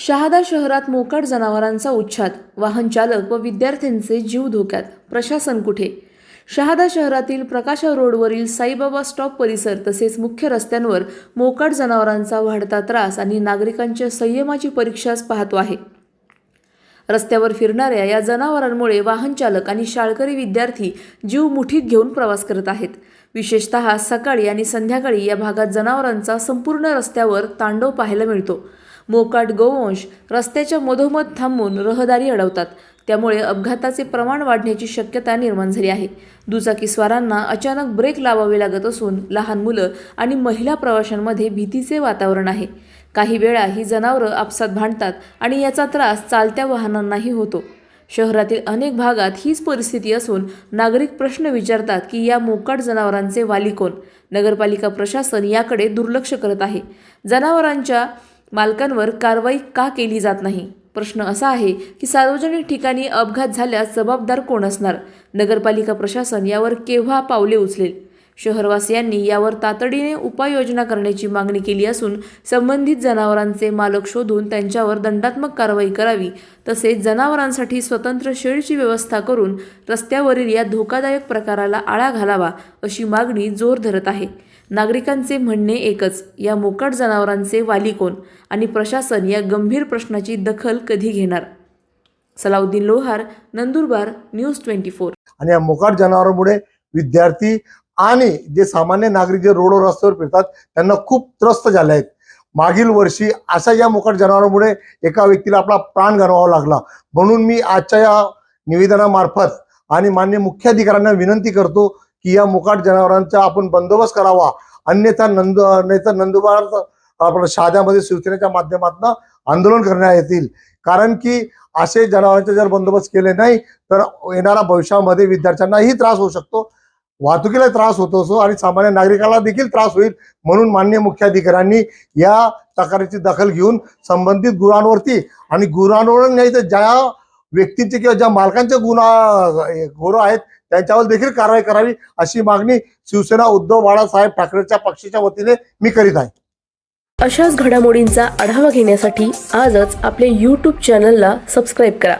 शहादा शहरात मोकाट जनावरांचा उच्छाद. वाहन चालक व विद्यार्थ्यांचे जीव धोक्यात. प्रशासन कुठे? शहादा शहरातील प्रकाश रोडवरील साईबाबा स्टॉप परिसर तसेच मुख्य रस्त्यांवर मोकाट जनावरांचा वाढता त्रास आणि नागरिकांच्या संयमाची परीक्षाच पाहतो आहे. रस्त्यावर फिरणाऱ्या या जनावरांमुळे वाहन चालक आणि शाळकरी विद्यार्थी जीव मुठीत घेऊन प्रवास करत आहेत. विशेषतः सकाळी आणि संध्याकाळी या भागात जनावरांचा संपूर्ण रस्त्यावर तांडव पाहायला मिळतो. मोकाट गोवंश रस्त्याच्या मधोमध थांबून रहदारी अडवतात. त्यामुळे अपघाताचे प्रमाण वाढण्याची शक्यता निर्माण झाली आहे. दुचाकीस्वारांना अचानक ब्रेक लावावे लागत असून लहान मुलं आणि महिला प्रवाशांमध्ये भीतीचे वातावरण आहे. काही वेळा ही जनावरं आपसात भांडतात आणि याचा त्रास चालत्या वाहनांनाही होतो. शहरातील अनेक भागात हीच परिस्थिती असून नागरिक प्रश्न विचारतात की या मोकाट जनावरांचे वाली कोण? नगरपालिका प्रशासन याकडे दुर्लक्ष करत आहे. जनावरांच्या मालकांवर कारवाई का केली जात नाही? प्रश्न असा आहे की सार्वजनिक ठिकाणी अपघात झाल्यास जबाबदार कोण असणार? नगरपालिका प्रशासन यावर केव्हा पावले उचलेल? शहरवासियांनी यावर तातडीने उपाययोजना करण्याची मागणी केली असून संबंधित जनावरांचे मालक शोधून त्यांच्यावर दंडात्मक कारवाई करावी तसेच जनावरांसाठी स्वतंत्र शेडची व्यवस्था करून रस्त्यावरील या धोकादायक प्रकाराला आळा घालावा अशी मागणी जोर धरत आहे. नागरिकांचे म्हणणे एकच या मोकाट जनावरांचे वाली कोण आणि प्रशासन या गंभीर प्रश्नाची दखल कधी घेणार? Salauddin Lohar Nandurbar news twenty four. आणि या मोकाट जनावरांमुळे विद्यार्थी आणि जे सामान्य नागरिक जे रोडवर रस्त्यावर फिरतात त्यांना खूप त्रस्त झाले आहेत. मागील वर्षी अशा या मोकाट जनावरांमुळे एका व्यक्तीला आपला प्राण गमवावा लागला. म्हणून मी आजच्या या निवेदनामार्फत आणि मान्य मुख्याधिकाऱ्यांना विनंती करतो की या मुकाट जनावरांचा आपण बंदोबस्त करावा. अन्यथा नंद अन्यथा नंदुबार आपल्या शहाद्यामध्ये शिवसेनेच्या माध्यमातून आंदोलन करण्यात येतील. कारण की असे जनावरांचे जर बंदोबस्त केले नाही तर येणाऱ्या भविष्यामध्ये विद्यार्थ्यांनाही त्रास होऊ शकतो. वाहतुकीला त्रास होतो असो आणि सामान्य नागरिकाला देखील त्रास होईल म्हणून मान्य मुख्याधिकाऱ्यांनी या तक्रारीची दखल घेऊन संबंधित गुरांवरती आणि गुरांवर नाही तर ज्या व्यक्तींचे किंवा ज्या मालकांचे गुन्हा गुरु आहेत त्यांच्यावर देखील कारवाई करावी अशी मागणी शिवसेना उद्धव बाळासाहेब ठाकरेच्या पक्षाच्या वतीने मी करीत आहे. अशाच घडामोडींचा आढावा घेण्यासाठी आजच आपल्या यूट्यूब चॅनलला सबस्क्राईब करा.